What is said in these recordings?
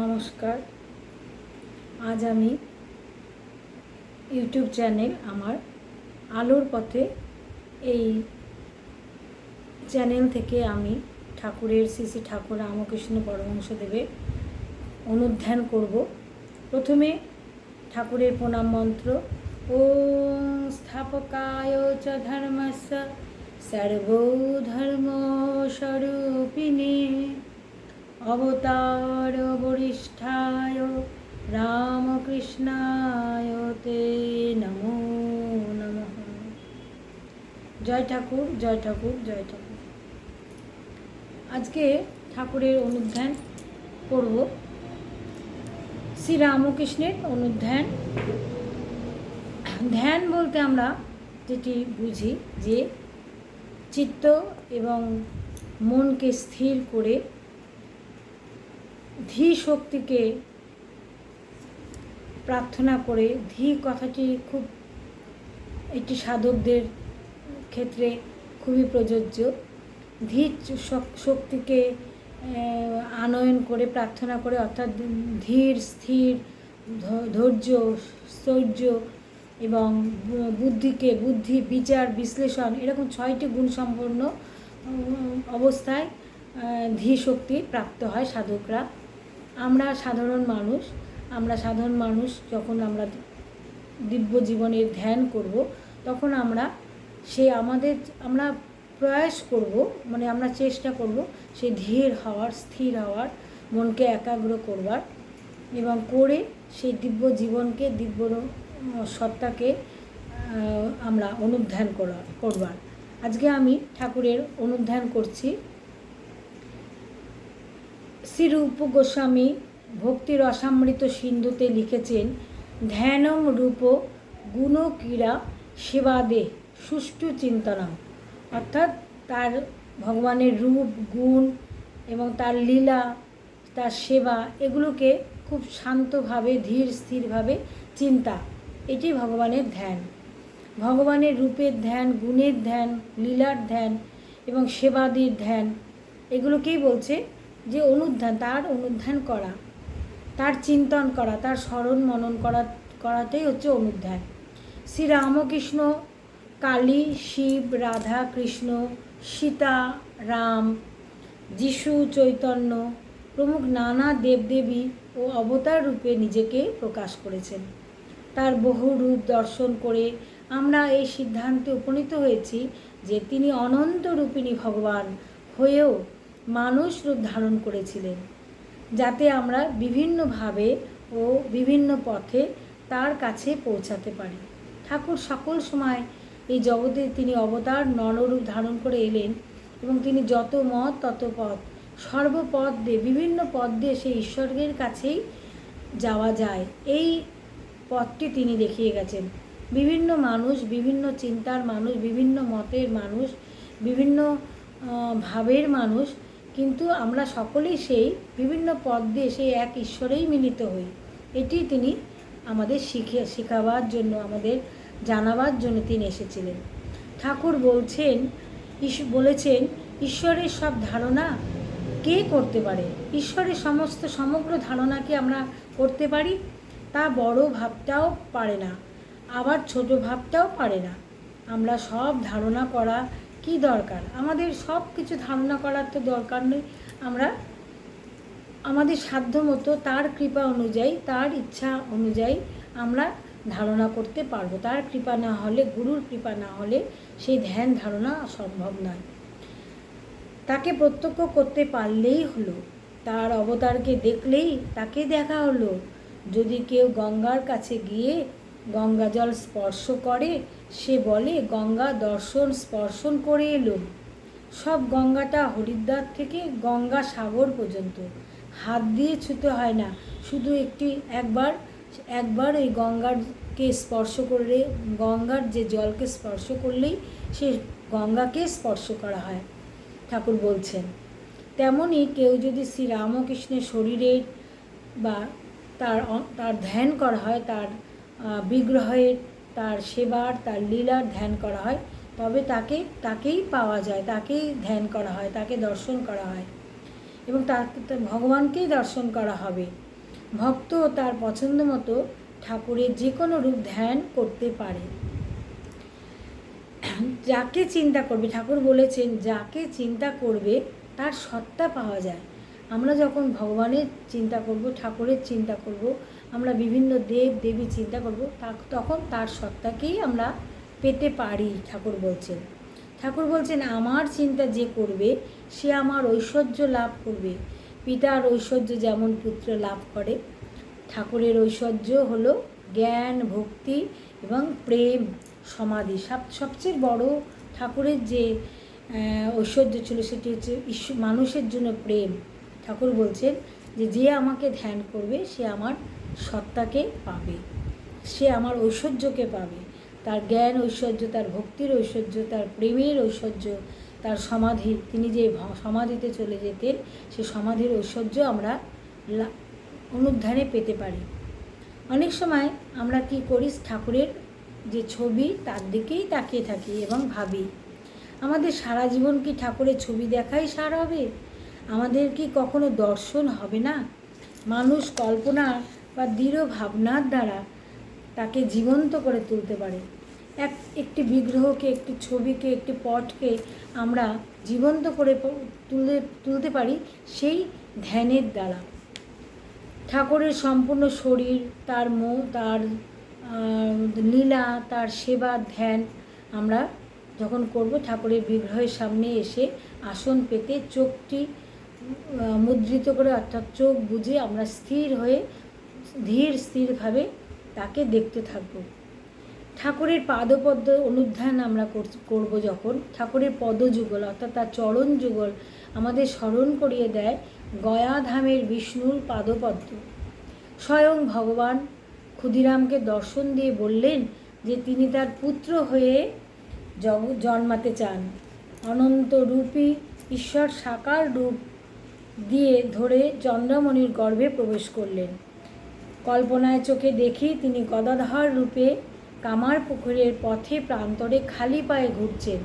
নমস্কার। আজ আমি ইউটিউব চ্যানেল আমার আলোর পথে এই চ্যানেল থেকে আমি ঠাকুরের শ্রী ঠাকুর রামকৃষ্ণ পরমহংসদেবের অনুধ্যান করব। প্রথমে ঠাকুরের প্রণাম মন্ত্র ও স্থাপকায় চ ধর্মস্য সর্বধর্ম স্বরূপিণী অবতার বরিষ্ঠায়, রামকৃষ্ণায় তে নমো নমঃ। জয় ঠাকুর জয় ঠাকুর জয় ঠাকুর। আজকে ঠাকুরের অনুধ্যান করব। শ্রী রামকৃষ্ণের অনুধ্যান। ধ্যান বলতে আমরা যেটি বুঝি যে চিত্ত এবং মনকে স্থির করে ধী শক্তিকে প্রার্থনা করে, ধী কথাটি খুব একটি সাধকদের ক্ষেত্রে খুবই প্রযোজ্য। ধী শক্তিকে আনয়ন করে, প্রার্থনা করে, অর্থাৎ ধীর, স্থির ধৈর্য স্থৈর্য এবং বুদ্ধিকে, বুদ্ধি, বিচার, বিশ্লেষণ এরকম ছয়টি গুণ সম্পন্ন অবস্থায় ধী শক্তি প্রাপ্ত হয় সাধকরা। আমরা সাধারণ মানুষ, আমরা সাধারণ মানুষ যখন আমরা দিব্য জীবনের ধ্যান করব, তখন আমরা সে আমাদের, আমরা প্রয়াস করব মানে আমরা চেষ্টা করব সে ধীর হওয়ার, স্থির হওয়ার, মনকে একাগ্র করবার এবং করে সেই দিব্য জীবনকে, দিব্য সত্তাকে আমরা অনুধ্যান করা, করবার। আজকে আমি ঠাকুরের অনুধ্যান করছি। শ্রীরূপ গোস্বামী ভক্তির অসামৃত সিন্ধুতে লিখেছেন ধ্যানং রূপ গুণ ক্রীড়া সেবা সেবাদে সুষ্ঠু চিন্তনম। অর্থাৎ তার ভগবানের রূপ, গুণ এবং তার লীলা, তার সেবা এগুলোকে খুব শান্তভাবে, ধীর স্থিরভাবে চিন্তা। এটি ভগবানের ধ্যান। ভগবানের রূপের ধ্যান, গুণের ধ্যান, লীলার ধ্যান এবং সেবাদির ধ্যান এগুলোকেই বলছে যে অনুধ্যান, তার অনুধ্যান করা, তার চিন্তন করা, তার স্মরণ মনন করা, করাটাই হচ্ছে অনুধ্যান। শ্রী রামকৃষ্ণ কালী, শিব, রাধা কৃষ্ণ, সীতা, রাম, যিশু, চৈতন্য প্রমুখ নানা দেবদেবী ও অবতার রূপে নিজেকে প্রকাশ করেছেন। তার বহু রূপ দর্শন করে আমরা এই সিদ্ধান্তে উপনীত হয়েছি যে তিনি অনন্ত রূপিণী ভগবান হয়েও মানুষ রূপ ধারণ করেছিলেন, যাতে আমরা বিভিন্নভাবে ও বিভিন্ন পথে তার কাছে পৌঁছাতে পারি। ঠাকুর সকল সময় এই জগতে তিনি অবতার নররূপ ধারণ করে এলেন এবং তিনি যত মত তত পথ, সর্বপথ দিয়ে বিভিন্ন পথ দিয়ে সেই ঈশ্বরের কাছেই যাওয়া যায়। এই পথটি তিনি দেখিয়ে গেছেন। বিভিন্ন মানুষ, বিভিন্ন চিন্তার মানুষ, বিভিন্ন মতের মানুষ, বিভিন্ন ভাবের মানুষ কিন্তু আমরা সকলেই সেই বিভিন্ন পথ দিয়ে সেই এক ঈশ্বরেই মিলিত হই। এটি তিনি আমাদের শিখে, শেখাবার জন্য, আমাদের জানাবার জন্য তিনি এসেছিলেন। ঠাকুর বলছেন বলেছেন, ঈশ্বরের সব ধারণা কে করতে পারে? ঈশ্বরের সমস্ত সমগ্র ধারণাকে আমরা করতে পারি? তা বড় ভাবটাও পারে না, আবার ছোট ভাবটাও পারে না। আমরা সব ধারণা করা কি দরকার? আমাদের সব কিছু ধারণা করার তো দরকার নেই। আমরা আমাদের সাধ্য মতো তার কৃপা অনুযায়ী, তার ইচ্ছা অনুযায়ী আমরা ধারণা করতে পারব। তার কৃপা না হলে, গুরুর কৃপা না হলে সেই ধ্যান ধারণা সম্ভব নয়। তাকে প্রত্যক্ষ করতে পারলেই হলো। তার অবতারকে দেখলেই তাকে দেখা হলো। যদি কেউ গঙ্গার কাছে গিয়ে গঙ্গা জল স্পর্শ করে, সে বলে, গঙ্গা দর্শন স্পর্শন করে এলো। সব গঙ্গাটা হরিদ্বার থেকে গঙ্গা সাগর পর্যন্ত। হাত দিয়ে ছুতে হয় না, শুধু একটি একবার একবার ওই গঙ্গারকে স্পর্শ করলে, গঙ্গার যে জলকে স্পর্শ করলেই সে গঙ্গাকে স্পর্শ করা হয়, ঠাকুর বলছেন। তেমনই কেউ যদি শ্রী রামকৃষ্ণের শরীরের বা তার তার ধ্যান করা হয়, তার বিগ্রহের তার সেবার, তার লীলার ধ্যান করা হয়। তবে তাকে, তাকেই পাওয়া যায়, তাকেই ধ্যান করা হয়, তাকে দর্শন করা হয়। এবং তাকে ভগবানকেই দর্শন করা হবে। ভক্ত তার পছন্দ মতো ঠাকুরের যে কোনো রূপ ধ্যান করতে পারে। যাকে চিন্তা করবে, ঠাকুর বলেছেন, যাকে চিন্তা করবে, তার সত্তা পাওয়া যায়। আমরা যখন ভগবানের চিন্তা করব, ঠাকুরের চিন্তা করব আমরা বিভিন্ন দেব দেবী চিন্তা করব তখন তার সত্তাকেই আমরা পেতে পারি, ঠাকুর বলছেন। ঠাকুর বলছেন, আমার চিন্তা যে করবে, সে আমার ঐশ্বর্য লাভ করবে। পিতার ঐশ্বর্য যেমন পুত্র লাভ করে, ঠাকুরের ঐশ্বর্য হলো জ্ঞান, ভক্তি এবং প্রেম, সমাধি। সব, সবচেয়ে বড় ঠাকুরের যে ঐশ্বর্য ছিল, সেটি হচ্ছে মানুষের জন্য প্রেম। ঠাকুর বলছেন যে যে আমাকে ধ্যান করবে, সে আমার সত্তাকে পাবে। সে আমার ঐশ্বর্যকে পাবে। তার জ্ঞান ঐশ্বর্য, তার ভক্তির ঐশ্বর্য, তার প্রেমের ঐশ্বর্য, তার সমাধি তিনি যে সমাধিতে চলে যেতেন, সে সমাধির ঐশ্বর্য আমরা অনুধ্যানে পেতে পারি। অনেক সময় আমরা কি করি, ঠাকুরের যে ছবি, তার দিকেই তাকিয়ে থাকি এবং ভাবি, আমাদের সারা জীবন কি ঠাকুরের ছবি দেখাই সার হবে? আমাদের কি কখনো দর্শন হবে না? মানুষ কল্পনা বা দৃঢ় ভাবনার দ্বারা তাকে জীবন্ত করে তুলতে পারে। এক, একটি বিগ্রহকে, একটি ছবিকে, একটি পটকে আমরা জীবন্ত করে তুলে, তুলতে পারি সেই ধ্যানের দ্বারা। ঠাকুরের সম্পূর্ণ শরীর, তার মো তার লীলা, তার সেবা, ধ্যান আমরা যখন করব, ঠাকুরের বিগ্রহের সামনে এসে আসন পেতে চোখটি মুদ্রিত করে অর্থাৎ চোখ বুঝে আমরা স্থির হয়ে ধীর স্থিরভাবে তাকে দেখতে থাকব। ঠাকুরের পাদপদ্ম অনুধ্যান আমরা কর- করব যখন। ঠাকুরের পদযুগল, অর্থাৎ তার চরণ যুগল আমাদের স্মরণ করিয়ে দেয় গয়াধামের বিষ্ণুর পাদপদ্ম। স্বয়ং ভগবান ক্ষুদিরামকে দর্শন দিয়ে বললেন যে তিনি তার পুত্র হয়ে জগ, জন্মাতে চান। অনন্ত রূপী ঈশ্বর সাকার রূপ দিয়ে ধরে চন্দ্রমণির গর্ভে প্রবেশ করলেন। কল্পনায় চোখে দেখি তিনি গদাধর রূপে কামার পুকুরের পথে প্রান্তরে খালি পায়ে ঘুরছেন।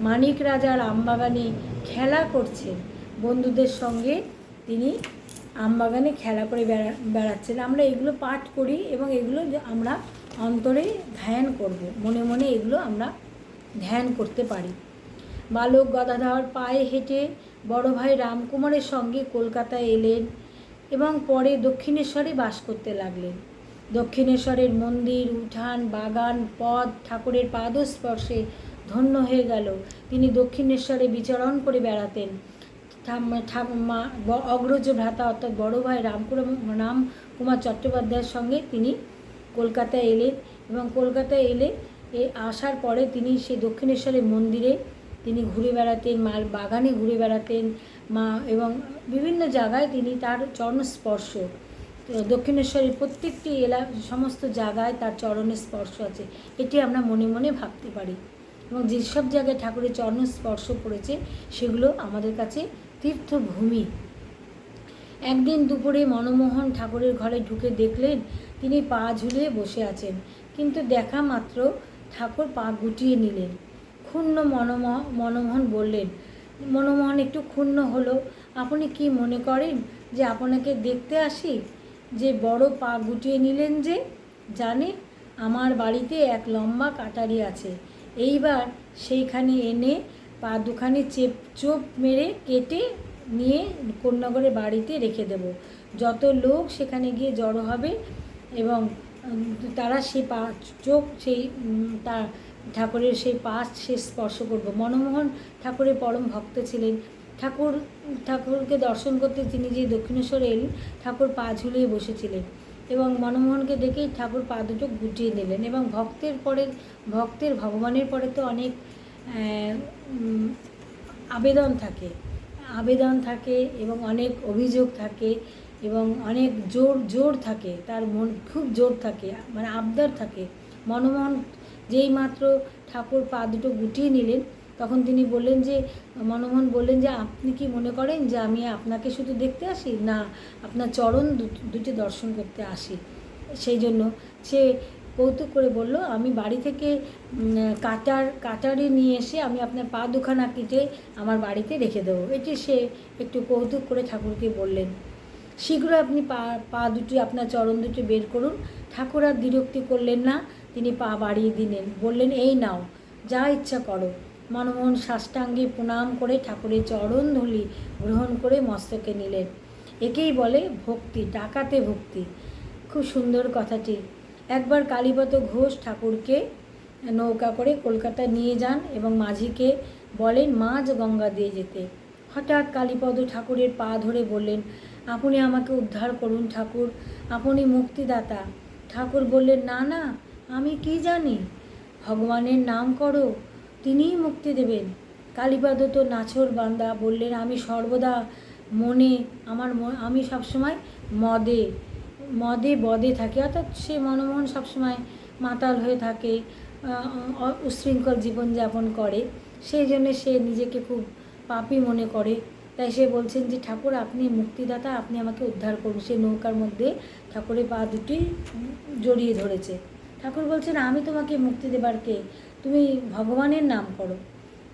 মানিক রাজার আমবাগানে খেলা করছেন। বন্ধুদের সঙ্গে তিনি আমবাগানে খেলা করে বেড়া, বেড়াচ্ছেন। আমরা এগুলো পাঠ করি এবং এগুলো আমরা অন্তরে ধ্যান করব। মনে মনে এগুলো আমরা ধ্যান করতে পারি। বালক গদাধর পায়ে হেঁটে বড় ভাই রামকুমারের সঙ্গে কলকাতায় এলেন। এবং পরে দক্ষিণেশ্বরে বাস করতে লাগলেন। দক্ষিণেশ্বরের মন্দির, উঠান, বাগান পদ ঠাকুরের পাদস্পর্শে ধন্য হয়ে গেল। তিনি দক্ষিণেশ্বরে বিচরণ করে বেড়াতেন। অগ্রজ ভ্রাতা অর্থাৎ বড় ভাই রামকুমার রামকুমার চট্টোপাধ্যায়ের সঙ্গে তিনি কলকাতায় এলেন এবং কলকাতায় এলে, এ, আসার পরে তিনি সেই দক্ষিণেশ্বরের মন্দিরে তিনি ঘুরে বেড়াতেন মার বাগানে ঘুরে বেড়াতেন। মা এবং বিভিন্ন জায়গায় তিনি তার চরণ স্পর্শ, দক্ষিণেশ্বরের প্রত্যেকটি এলা, সমস্ত জায়গায় তার চরণের স্পর্শ আছে। এটি আমরা মনে মনে ভাবতে পারি। এবং যেসব জায়গায় ঠাকুরের চরণ স্পর্শ পড়েছে সেগুলো আমাদের কাছে তীর্থভূমি। একদিন দুপুরে মনমোহন ঠাকুরের ঘরে ঢুকে দেখলেন, তিনি পা ঝুলিয়ে বসে আছেন। কিন্তু দেখা মাত্র ঠাকুর পা গুটিয়ে নিলেন। ক্ষুণ্ণ মনমোহ, মনমোহন বললেন মনমোহন একটু ক্ষুণ্ণ হলো। আপনি কি মনে করেন যে আপনাকে দেখতে আসি? যে বড় পা গুটিয়ে নিলেন যে? জানে, আমার বাড়িতে এক লম্বা কাটারি আছে। এইবার সেইখানে এনে পা দুখানি চেপ চোপ মেরে কেটে নিয়ে কন্যাগরের বাড়িতে রেখে দেব। যত লোক সেখানে গিয়ে জড়ো হবে এবং তারা সে পা চোখ সেই তার ঠাকুরের সেই পাশ সে স্পর্শ করব। মনমোহন ঠাকুরের পরম ভক্ত ছিলেন। ঠাকুর, ঠাকুরকে দর্শন করতে তিনি যে দক্ষিণেশ্বরে এলেন, ঠাকুর পা ঝুলিয়ে বসেছিলেন এবং মনমোহনকে দেখেই ঠাকুর পা দুটো গুটিয়ে নিলেন এবং ভক্তের পরে, ভক্তের ভগবানের পরে তো অনেক আবেদন থাকে। আবেদন থাকে এবং অনেক অভিযোগ থাকে এবং অনেক জোর জোর থাকে। তার মন খুব জোর থাকে মানে আবদার থাকে। মনমোহন যেই মাত্র ঠাকুর পা দুটো গুটিয়ে নিলেন, তখন তিনি বললেন যে, মনমোহন বললেন যে, আপনি কি মনে করেন যে আমি আপনাকে শুধু দেখতে আসি? না, আপনার চরণ দুটি- দর্শন করতে আসি। সেই জন্য সে কৌতুক করে বলল, আমি বাড়ি থেকে কাটার, কাটারি নিয়ে এসে আমি আপনার পা দুখানা কেটে আমার বাড়িতে রেখে দেবো। এটি সে একটু কৌতুক করে ঠাকুরকে বললেন। শীঘ্র আপনি পা পা দুটি, আপনার চরণ দুটি বের করুন। ঠাকুর আর বিরক্তি করলেন না। তিনি পা বাড়িয়ে দিলেন, বললেন, এই নাও, যা ইচ্ছা করো। মনমোহন সাষ্টাঙ্গে প্রণাম করে ঠাকুরের চরণ ধুলি গ্রহণ করে মস্তকে নিলেন। একেই বলে ভক্তি, ডাকাতে ভক্তি। খুব সুন্দর কথাটি। একবার কালীপদ ঘোষ ঠাকুরকে নৌকা করে কলকাতা নিয়ে যান এবং মাঝিকে বলেন, মাঝ গঙ্গা দিয়ে যেতে। হঠাৎ কালীপদ ঠাকুরের পা ধরে বললেন, আপনি আমাকে উদ্ধার করুন ঠাকুর, আপনি মুক্তিদাতা। ঠাকুর বললেন, না না আমি কি জানি? ভগবানের নাম করো, তিনিই মুক্তি দেবেন। কালীপদ তো নাছর বান্দা, বললেন, আমি সর্বদা মনে, আমার আমি সবসময় মদে মদে বদে থাকি। অর্থাৎ সে মনমোহন সবসময় মাতাল হয়ে থাকে উচ্ছৃঙ্খল জীবনযাপন করে। সেই জন্য সে নিজেকে খুব পাপি মনে করে। তাই সে বলছেন যে, ঠাকুর, আপনি মুক্তিদাতা, আপনি আমাকে উদ্ধার করুন। সে নৌকার মধ্যে ঠাকুরের পা দুটি জড়িয়ে ধরেছে। ঠাকুর বলছেন, আমি তোমাকে মুক্তি দেবার কে? তুমি ভগবানের নাম করো।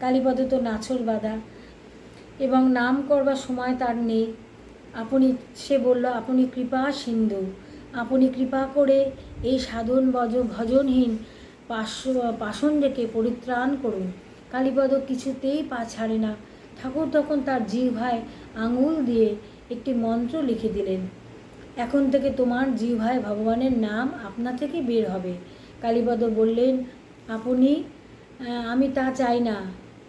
কালীপদ তো নাছর বাঁধা এবং নাম করবার সময় তার নেই। আপনি সে বলল, আপনি কৃপা সিন্ধু। আপনি কৃপা করে এই সাধন বজ, ভজনহীন পাশ, পাষণ্ডকে পরিত্রাণ করুন। কালীপদ কিছুতেই পা ছাড়ে না। ঠাকুর তখন তার জিহ্বায় আঙুল দিয়ে একটি মন্ত্র লিখে দিলেন। এখন থেকে তোমার জিহ্বায় ভগবানের নাম আপনা থেকে বের হবে। কালীপদ বললেন, আপনি আমি তা চাই না।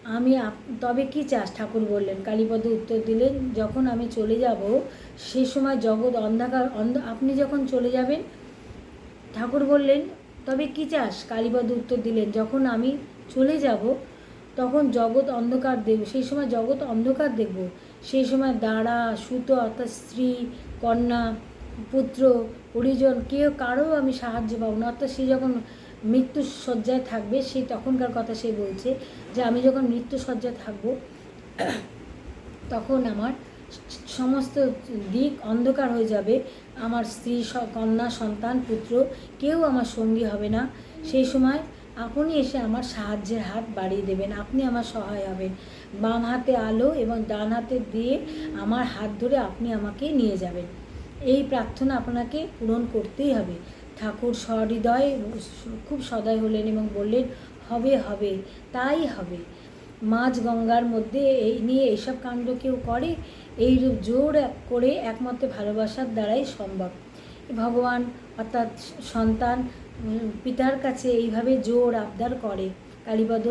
আমি তবে কি চাস? ঠাকুর বললেন। কালীপদ উত্তর দিলেন, যখন আমি চলে যাব সেই সময় জগৎ অন্ধকার, অন্ধ, আপনি যখন চলে যাবেন? ঠাকুর বললেন, তবে কি চাস? কালীপদ উত্তর দিলেন, যখন আমি চলে যাব, তখন জগৎ অন্ধকার দেখব সেই সময় জগৎ অন্ধকার দেখব। সেই সময় দাঁড়া, সুতো, অর্থাৎ স্ত্রী, কন্যা পুত্র, পরিজন, কেউ কারও আমি সাহায্য পাবো না। অর্থাৎ সে যখন মৃত্যু শয্যায় থাকবে সেই তখনকার কথা সে বলছে যে, আমি যখন মৃত্যু শয্যায় থাকব, তখন আমার সমস্ত দিক অন্ধকার হয়ে যাবে। আমার স্ত্রী স- কন্যা, সন্তান, পুত্র, কেউ আমার সঙ্গী হবে না। সেই সময় আপনি এসে আমার সাহায্যের হাত বাড়িয়ে দেবেন। আপনি আমার সহায় হবেন। বাম হাতে আলো এবং ডান হাতে দিয়ে আমার হাত ধরে আপনি আমাকে নিয়ে যাবেন। এই প্রার্থনা আপনাকে পূরণ করতেই হবে। ঠাকুর সহৃদয়, খুব সদয় হলেন এবং বললেন, হবে হবে, তাই হবে। মাঝ গঙ্গার মধ্যে এই নিয়ে এইসব কাণ্ড কেউ করে, এইরূপ জোর করে একমাত্র ভালোবাসার দ্বারাই সম্ভব। ভগবান অর্থাৎ সন্তান পিতার কাছে এইভাবে জোর আবদার করে। কালীপদ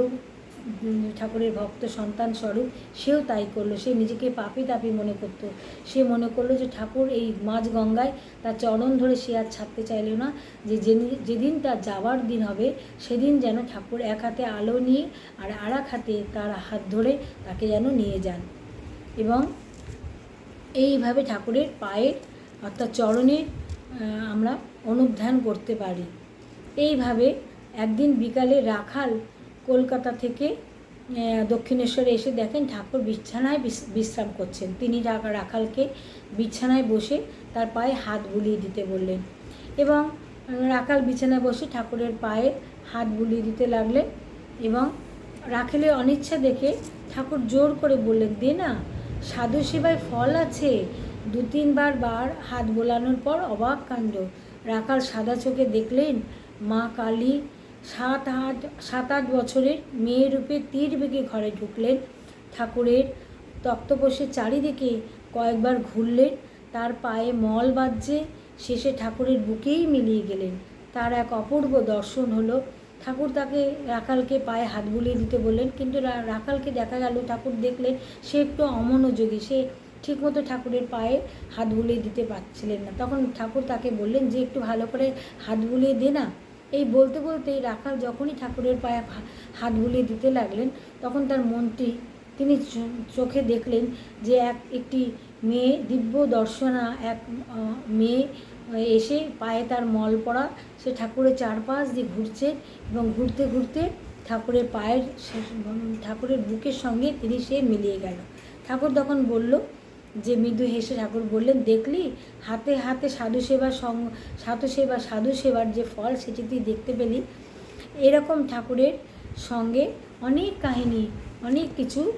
ঠাকুরের ভক্ত সন্তান স্বরূপ, সেও তাই করল। সে নিজেকে পাপি তাপি মনে করতো। সে মনে করল যে ঠাকুর এই মাঝ গঙ্গায় তার চরণ ধরে সে আর ছাড়তে চাইল না, যে যেদিন- তার যাওয়ার দিন হবে, সেদিন যেন ঠাকুর এক হাতে আলো নিয়ে আর আর এক হাতে তার হাত ধরে তাকে যেন নিয়ে যান। এবং এইভাবে ঠাকুরের পায়ের অর্থাৎ চরণের আমরা অনুধ্যান করতে পারি। এইভাবে একদিন বিকালে রাখাল কলকাতা থেকে দক্ষিণেশ্বরে এসে দেখেন ঠাকুর বিছানায় বিশ্রাম করছেন। তিনি রাখালকে বিছানায় বসে তার পায়ে হাত বুলিয়ে দিতে বললেন এবং রাখাল বিছানায় বসে ঠাকুরের পায়ে হাত বুলিয়ে দিতে লাগলেন এবং রাখালের অনিচ্ছা দেখে ঠাকুর জোর করে বললেন, দে না, সাধু সেবায় ফল আছে। দু তিনবার বার হাত বোলানোর পর অবাক কাণ্ড রাখাল সাদা চোখে দেখলেন মা কালী সাত আট সাত আট বছরের মেয়ে রূপে তীর বেগে ঘরে ঢুকলেন। ঠাকুরের তক্তপোষের চারিদিকে কয়েকবার ঘুরলেন। তার পায়ে মল বাজছে শেষে ঠাকুরের বুকেই মিলিয়ে গেলেন। তার এক অপূর্ব দর্শন হলো, ঠাকুর তাকে রাখালকে পায়ে হাত বুলিয়ে দিতে বললেন। কিন্তু রাখালকে দেখা গেল, ঠাকুর দেখলেন সে একটু অমনোযোগী। সে ঠিকমতো ঠাকুরের পায়ে হাত বুলিয়ে দিতে পারছিলেন না। তখন ঠাকুর তাকে বললেন, যে একটু ভালো করে হাত বুলিয়ে দে না। এই বলতে বলতেই রাখাল যখনই ঠাকুরের পায়ে হাত বুলিয়ে দিতে লাগলেন, তখন তার মনটি, তিনি চোখে দেখলেন যে এক, একটি মেয়ে, দিব্য দর্শনা, এক মেয়ে এসে পায়ে তার মল পড়া, সে ঠাকুরের চারপাশ দিয়ে ঘুরছে এবং ঘুরতে ঘুরতে ঠাকুরের পায়ের ঠাকুরের বুকের সঙ্গে তিনি সে মিলিয়ে গেল। ঠাকুর তখন বলল যে মৃদু হেসে ঠাকুর বললেন, দেখলি? হাতে হাতে সাধু সেবার সং, সাধু সেবা, সাধু সেবার যে ফল সেটি তুই দেখতে পেলি। এরকম ঠাকুরের সঙ্গে অনেক কাহিনী, অনেক কিছু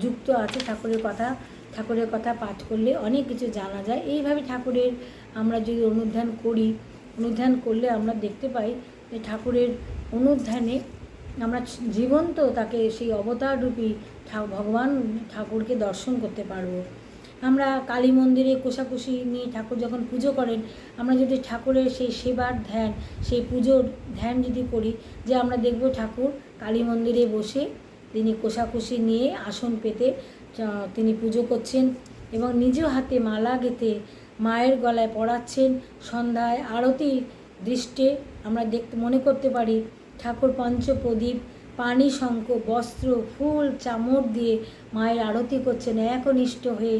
যুক্ত আছে ঠাকুরের কথা ঠাকুরের কথা পাঠ করলে অনেক কিছু জানা যায়। এইভাবে ঠাকুরের আমরা যদি অনুধ্যান করি অনুধ্যান করলে আমরা দেখতে পাই যে ঠাকুরের অনুধ্যানে আমরা জীবন্ত তাকে সেই অবতার রূপী ঠা- ভগবান ঠাকুরকে দর্শন করতে পারব। আমরা কালী মন্দিরে কোষাকুষি নিয়ে ঠাকুর যখন পুজো করেন, আমরা যদি ঠাকুরের সেই সেবার ধ্যান, সেই পুজোর ধ্যান যদি করি, যে আমরা দেখব ঠাকুর কালী মন্দিরে বসে তিনি কোষাকুষি নিয়ে আসন পেতে তিনি পুজো করছেন এবং নিজ হাতে মালা গেঁথে মায়ের গলায় পড়াচ্ছেন সন্ধ্যায় আরতি দৃষ্টে আমরা দেখতে মনে করতে পারি ঠাকুর পঞ্চপ্রদীপ পানি, শঙ্খ, বস্ত্র, ফুল চামড় দিয়ে মায়ের আরতি করছেন। একনিষ্ঠ হয়ে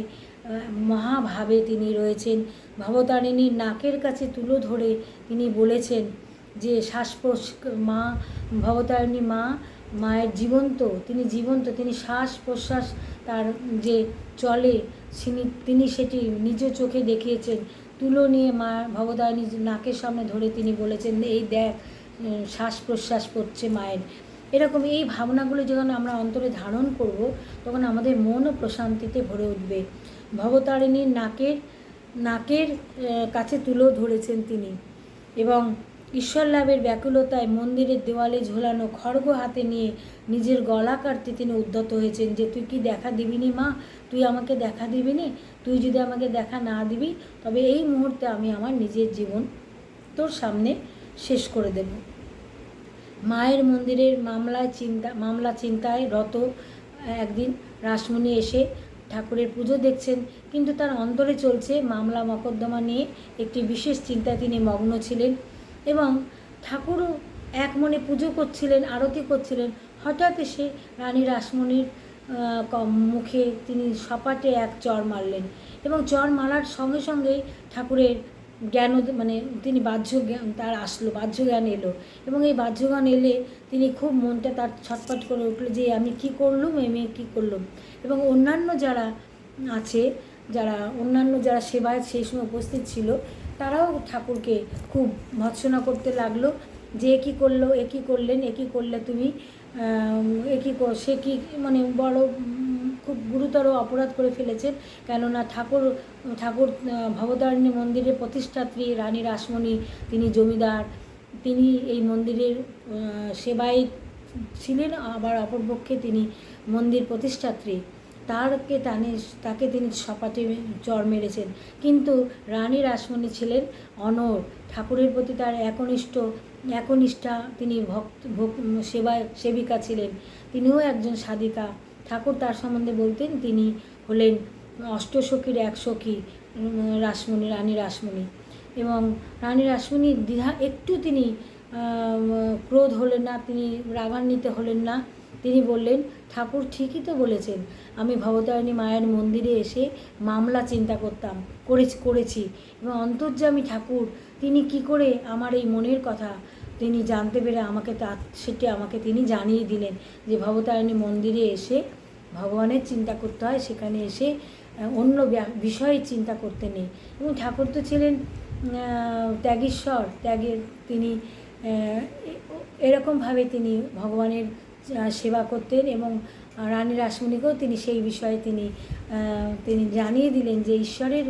মহাভাবে তিনি রয়েছেন। ভবতারিণীর নাকের কাছে তুলো ধরে তিনি বলেছেন যে শ্বাস মা, ভবতারিণী মা, মায়ের জীবন্ত, তিনি জীবন্ত, তিনি শ্বাস প্রশ্বাস তার যে চলে তিনি সেটি নিজ চোখে দেখিয়েছেন। তুলো নিয়ে মা ভবতারিণী নাকের সামনে ধরে তিনি বলেছেন, এই দেখ শ্বাস প্রশ্বাস করছে মায়ের। এরকম এই ভাবনাগুলো যখন আমরা অন্তরে ধারণ করব, তখন আমাদের মনও প্রশান্তিতে ভরে উঠবে। ভবতারিণীর নাকের নাকের কাছে তুলো ধরেছেন তিনি এবং ঈশ্বর লাভের ব্যাকুলতায় মন্দিরের দেওয়ালে ঝোলানো খড়গ হাতে নিয়ে নিজের গলা কাটতে তিনি উদ্যত হয়েছেন যে, তুই কি দেখা দিবি নি মা? তুই আমাকে দেখা দিবি নি? তুই যদি আমাকে দেখা না দিবি, তবে এই মুহূর্তে আমি আমার নিজের জীবন তোর সামনে শেষ করে দেব। মায়ের মন্দিরের মামলায় চিন্তা, মামলা চিন্তায় রত একদিন রাসমণি এসে ঠাকুরের পুজো দেখছেন, কিন্তু তার অন্তরে চলছে মামলা মকদ্দমা নিয়ে একটি বিশেষ চিন্তায় তিনি মগ্ন ছিলেন এবং ঠাকুরও এক মনে পুজো করছিলেন, আরতি করছিলেন। হঠাৎ এসে রানী রাসমণির মুখে তিনি সপাটে এক চর মারলেন এবং চর মারার সঙ্গে সঙ্গেই ঠাকুরের জ্ঞান মানে তিনি বাহ্য জ্ঞান তার আসলো বাহ্য জ্ঞান এলো। এবং এই বাহ্য জ্ঞান এলে তিনি খুব মনটা তার ছটপট করে উঠল যে, আমি কি করলুম? এই মেয়ে কী করলুম? এবং অন্যান্য যারা আছে, যারা অন্যান্য যারা সেবায় সেই সময় উপস্থিত ছিল, তারাও ঠাকুরকে খুব ভৎসনা করতে লাগল যে কী করল? এ কী করলেন? এ কী করলে তুমি? এ কী সে কি মানে বড় খুব গুরুতর অপরাধ করে ফেলেছেন। কেননা ঠাকুর ঠাকুর ভবতারিণী মন্দিরের প্রতিষ্ঠাত্রী রানী রাসমণি, তিনি জমিদার। তিনি এই মন্দিরের সেবায় ছিলেন, আবার অপরপক্ষে তিনি মন্দির প্রতিষ্ঠাত্রী। তারকে টানে তাকে তিনি সপাটে চর মেরেছেন। কিন্তু রানী রাসমণি ছিলেন অনর। ঠাকুরের প্রতি তার একনিষ্ঠ, একনিষ্ঠা তিনি ভক্ত ভক- সেবায়, সেবিকা ছিলেন। তিনিও একজন সাধিকা। ঠাকুর তার সম্বন্ধে বলতেন, তিনি হলেন অষ্টসখীর এক সখী রাসমণি, রানী রাসমণি। এবং রানী রাসমণির দ্বিধা একটু তিনি ক্রোধ হলেন না, তিনি রাগান্বিত হলেন না। তিনি বললেন, ঠাকুর ঠিকই তো বলেছেন, আমি ভবতারিণী মায়ের মন্দিরে এসে মামলা চিন্তা করতাম, করেছি করেছি। এবং অন্তর্যামী ঠাকুর, তিনি কি করে আমার এই মনের কথা তিনি জানতে পেরে আমাকে তা সেটি আমাকে তিনি জানিয়ে দিলেন যে ভবতারিণী মন্দিরে এসে ভগবানের চিন্তা করতে হয়, সেখানে এসে অন্য বিষয়ে চিন্তা করতে নেই। এবং ঠাকুর তো ছিলেন ত্যাগীশ্বর। ত্যাগের তিনি এরকমভাবে তিনি ভগবানের সেবা করতেন এবং রানী রাসমণিকেও তিনি সেই বিষয়ে তিনি তিনি জানিয়ে দিলেন যে ঈশ্বরের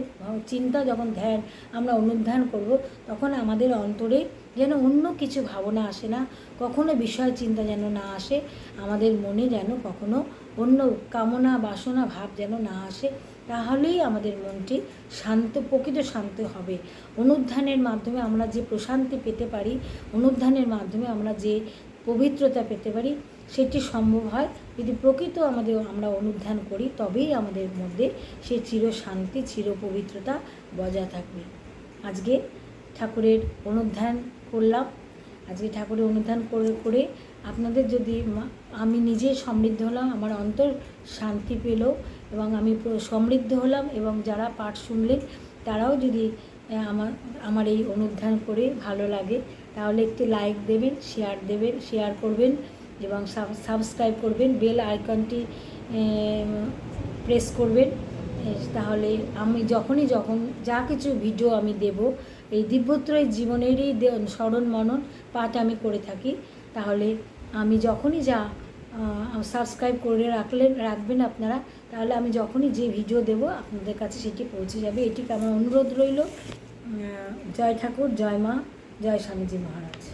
চিন্তা যখন ধ্যান আমরা অনুধ্যান করব, তখন আমাদের অন্তরে যেন অন্য কিছু ভাবনা আসে না, কখনো বিষয় চিন্তা যেন না আসে, আমাদের মনে যেন কখনো অন্য কামনা, বাসনা, ভাব যেন না আসে, তাহলেই আমাদের মনটি শান্ত, প্রকৃত শান্ত হবে। অনুধ্যানের মাধ্যমে আমরা যে প্রশান্তি পেতে পারি, অনুধ্যানের মাধ্যমে আমরা যে পবিত্রতা পেতে পারি, সেটি সম্ভব হয়। যদি প্রকৃত আমাদের, আমরা অনুধ্যান করি, তবেই আমাদের মধ্যে সে চির শান্তি, চির পবিত্রতা বজায় থাকবে। আজকে ঠাকুরের অনুধ্যান করলাম। আজকে ঠাকুরের অনুধ্যান করে করে আপনাদের যদি আমি নিজে সমৃদ্ধ হলাম, আমার অন্তর শান্তি পেল এবং আমি সমৃদ্ধ হলাম এবং যারা পাঠ শুনলেন, তারাও যদি আমার আমার এই অনুধান করে ভালো লাগে, তাহলে একটি লাইক দেবেন শেয়ার দেবেন শেয়ার করবেন এবং সাবস্ক্রাইব করবেন বেল আইকনটি প্রেস করবেন। তাহলে আমি যখনই, যখন যা কিছু ভিডিও আমি দেব এই দিব্যত্রয় জীবনেরই দে- স্মরণ মনন পাঠ আমি করে থাকি। তাহলে আমি যখনই যা সাবস্ক্রাইব করে রাখলে, রাখবেন আপনারা, তাহলে আমি যখনই যে ভিডিও দেব আপনাদের কাছে সেটি পৌঁছে যাবে। এটিকে আমার অনুরোধ রইল জয় ঠাকুর, জয় মা, জয় স্বামীজি মহারাজ।